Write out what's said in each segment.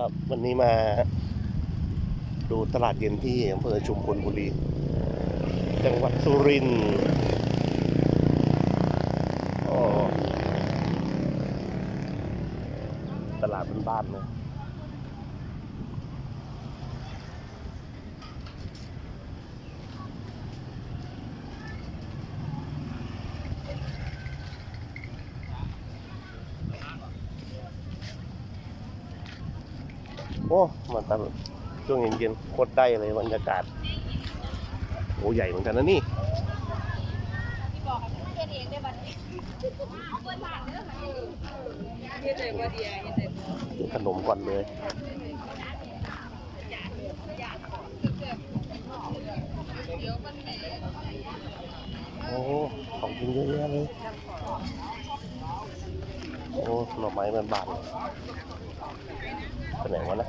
ครับวันนี้มาดูตลาดเย็นที่อำเภอชุมพลบุรี จังหวัดสุรินทร์ตลาดบ้านๆนะ อ้มาตลาดช่วงเย็นๆโคตรได้เลยบรรยากาศโอ้ใหญ่เหมือนกันนะนี่เฮ็ดได้บ่ดีเฮ็ดได้บ่กินขนมก่อนเลยโอ้ของกินเยอะแยะเลยโอ้หน่อไม้มันบานไปไหนวะนะ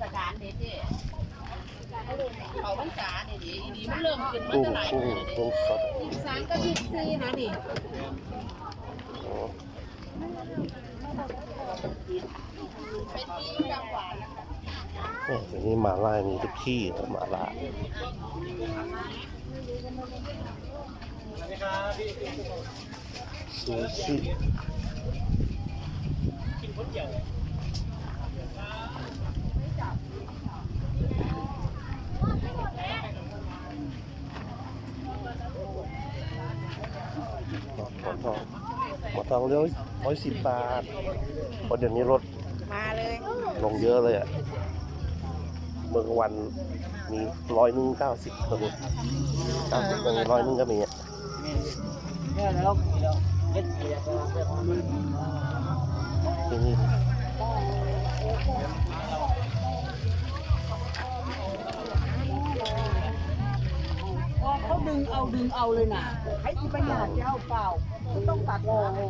ศกาลเด้เจ้เขาพรรษาเด้เด้อีนี้มันเริ่มขึ้นมากุ้งตั้งหลายกุ้งมื้อแล้วเด้กุ้งสดสามก็ยี่สี่นะดิโอ้เป็นปีจังหวัดเนี่ยเดี๋ยวนี้มาล่ามีทุกที่นะหมาล่าซูชิ หมอนทองหมอนทองเร้อยร้อยสิบบาทเพราะเดี๋ยวนี้รถมาเลยลงเยอะเลยอะเมื่อกลางวันมีร้อยหนึ่งเก้าสิบตัวนี้เก้าสิบตัวนี้ร้อยหนึ่งก็มีอะเนี่ยแล้วแล้วเฮ็ดเสียก็แบบมันที่นี่ เอาดึงเอาเลยนะใครที่ประหยัดจะเอาเปล่าต้องตัดออกนี่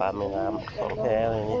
ปลาแม่น้ำของแท้เลยนี่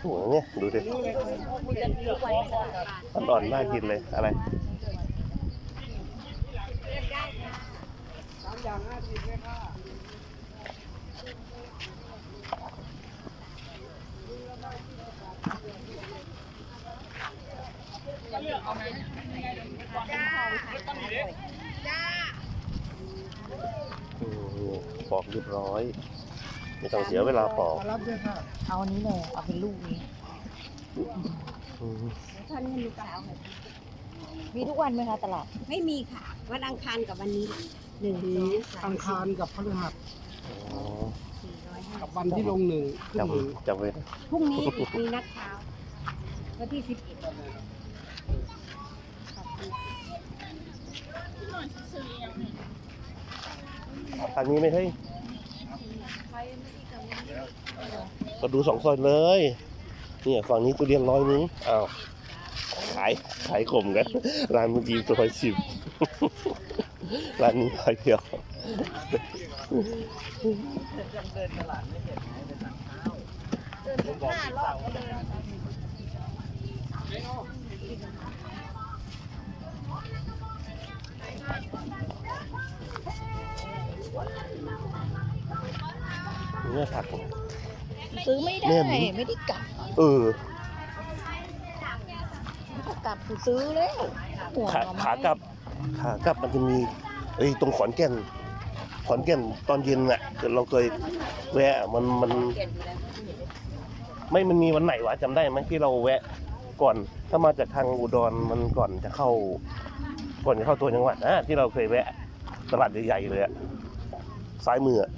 โอ้โหเนี่ยดูดิอ่อนๆน่ากินเลยอะไรอืมปอกเรียบร้อย ไม่ต้องเสียเวลาปอกรับด้วยค่ะเอาอันนี้เลยเอาเป็นลูกนี้อืมท่านเงินลูกสาวมีทุกวันไหมคะตลาดไม่มีค่ะ วันอังคารกับวันนี้หนึ่งสองสามอังคารกับพฤหัสอ๋อสี่ร้อยห้ากับวันที่ลงหนึ่งขึ้นหนึ่งจำจำไว้นะพรุ่งนี้อีกมีนัดเช้าวันที่สิบเอ็ดทางนี้ไม่ใช่ ก็ดูสองซอยเลย เนี่ยฝั่งนี้ตัวเรียนร้อยนึงอ้าวขายขายข่มกัน ร้านเมื่อกี้ตัวสิบร้านนี้ร้อยเดียวเดินห้ารอบก็เลยเนี่ยผักซื้อไม่ได้ แม่นดิไม่ได้กลับเออ ไม่ได้กลับกูซื้อแล้วห่วงขาเอไหมขากลับ ขากลับมันจะมีไอ้ยตรงขอนแก่น ขอนแก่นตอนเย็นน่ะเราเคยแวะมันมันเปลี่ยนอยู่แล้วไม่มันมีวันไหนวะจำได้ไหมที่เราแวะก่อน ถ้ามาจากทางอุดรมันก่อนจะเข้า ก่อนจะเข้าตัวจังหวัดนะที่เราเคยแวะตลาดใหญ่ๆเลยอะซ้ายมืออะ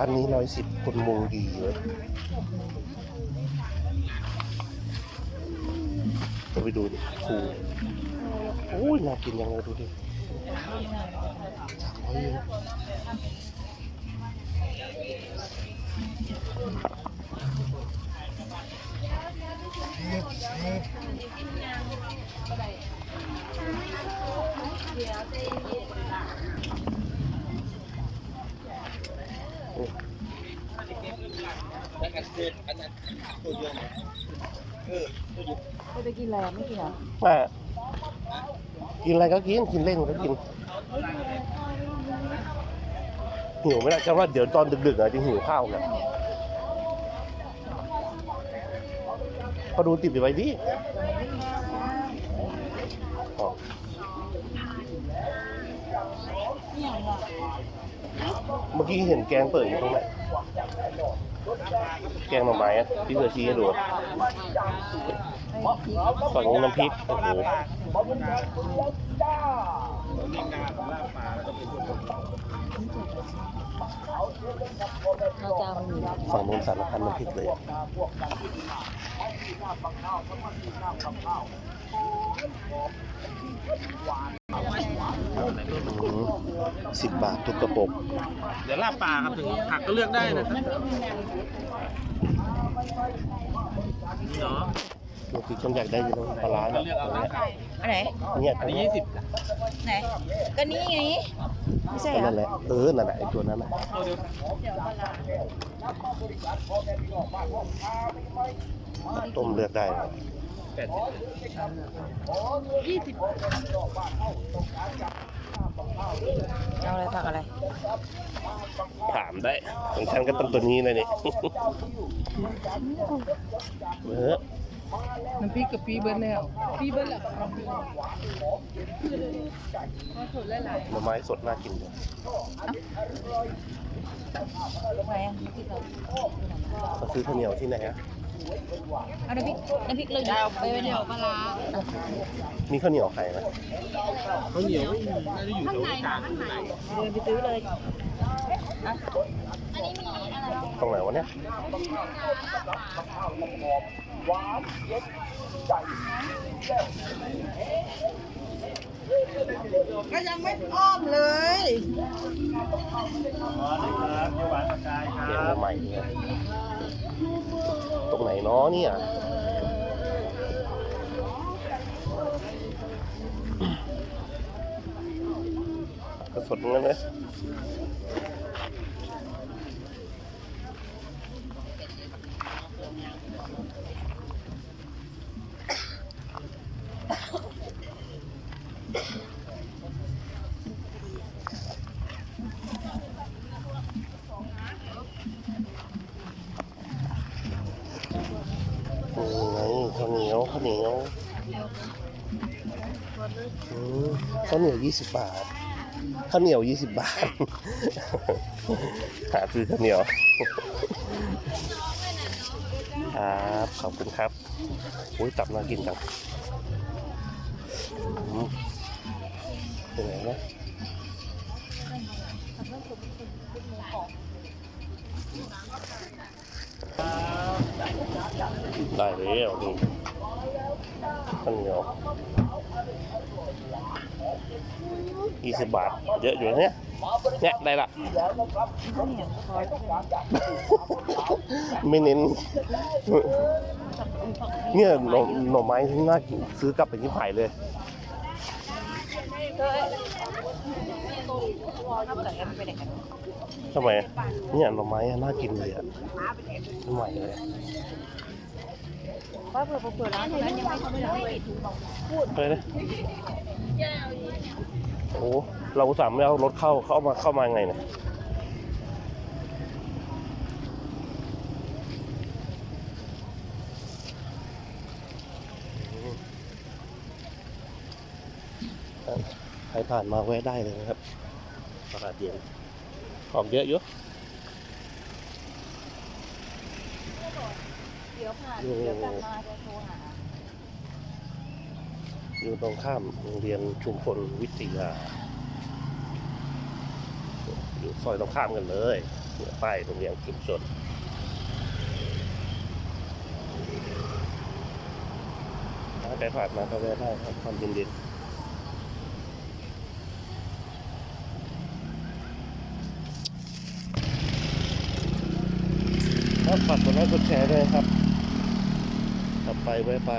ร้านนี้ร้อยสิบคนมุงดีเลยจะไปดูดิครูโอ้ยน่ากินยังเลยดูดิโอ้ยเขาจะกินอะไรไม่กินเหรอมากินอะไรก็กินกินเล่นก็กินหิวไหมล่ะจะว่าเดี๋ยวตอนดึกๆอะจะหิวข้าวนะพอดูติดไปไว้ดิอ๋อ เมื่อกี้เห็นแกงเปิดอยู่ตรงไหนแกงหน่อไม้อะที่เธอชี้ให้ดูฝั่งนี้น้ำพริกโอ้โหฝั่งนู้นสารพันน้ำพริกเลยอะ สิบบาททุกกระปุกเดี๋ยวลาบปลาครับถึงผักก็เลือกได้นะครับนี่เนาะบางทีฉันอยากได้อยังปลาร้าก็นะเลือกเอาเลยอันไหน เนี่ยอันนี้ยี่สิบไหน ก็นี่ไง ไม่ใช่เหรอนั่นแหละเออนั่นแหละไอ้ตัวนั้นน่ะเอาเดี๋ยวต้มเลือกได้นะ แปดสิบเอาอะไรผักอะไรถามได้ของฉันก็ต้องตัวนี้เลยนี่ เออน้ำพริกกะปิเบิ้ลแล้วปีเบิ้ลแล้วหน่อไม้สดน่ากินเลยไหนอะน้ำพริกเรามาซื้อข้าวเหนียวที่ไหนอะ เอาน้ำพริกน้ำพริกเราอยู่ไปไว้เดี๋ยวปลาร้ามีข้าวเหนียวขายไหมเขาวเหนียวไม่มีน่าจะอยู่ตรงกลางข้างในเดินไปซื้อเลยตรงไหนวะเนี่ยก็ยังไม่อ้อมเลยเรียงใหม่ๆเนี่ย ตรงไหนเนาะเนี่ยก็สดงั้นเลย นี่ไงข้าวเหนียวข้าวเหนียวอืมข้าวเหนียวยี่สิบบาทข้าวเหนียวยี่สิบบาท หาซื้อข้าวเหนียวครับขอบคุณครับอุ้ยตับน่ากินจังเป็นไงนะ ได้แล้วนี่ข้าวเหนียวยี่สิบบาท เยอะอยู่นะเนี่ยเนี่ยได้ละไม่เน้น เนี่ยหน่อหน่อไม้ที่น่ากินซื้อกลับไปที่ไผ่เลยทำไมอะเนี่ยหน่ อไม้อะน่ากินเลยอะทำไมเลยว่าเผื่อเผื่อร้านนั้นยังไม่เขาไม่ได้ปิดถุงบอกไปเลยโอ้เราอุตส่าห์ไม่เอารถเข้าเข้ามาเข้ามาไงเนี่ยใครผ่านมาแวะได้เลยนะครับตลาดเย็น ของเยอะอยู่เดี๋ยวผ่านเดี๋ยวกลับมาจะโทรหาอยู่ตรงข้ามโรงเรียนชุมพลวิทยา อยู่ซอยตรงข้ามกันเลยเนี่ยป้ายโรงเรียนชุมชนถ้าใครผ่านมาก็แวะได้ครับความเย็นๆครับ ฝากกดไลค์กดแชร์ด้วยครับ ต่อไปไว้ไป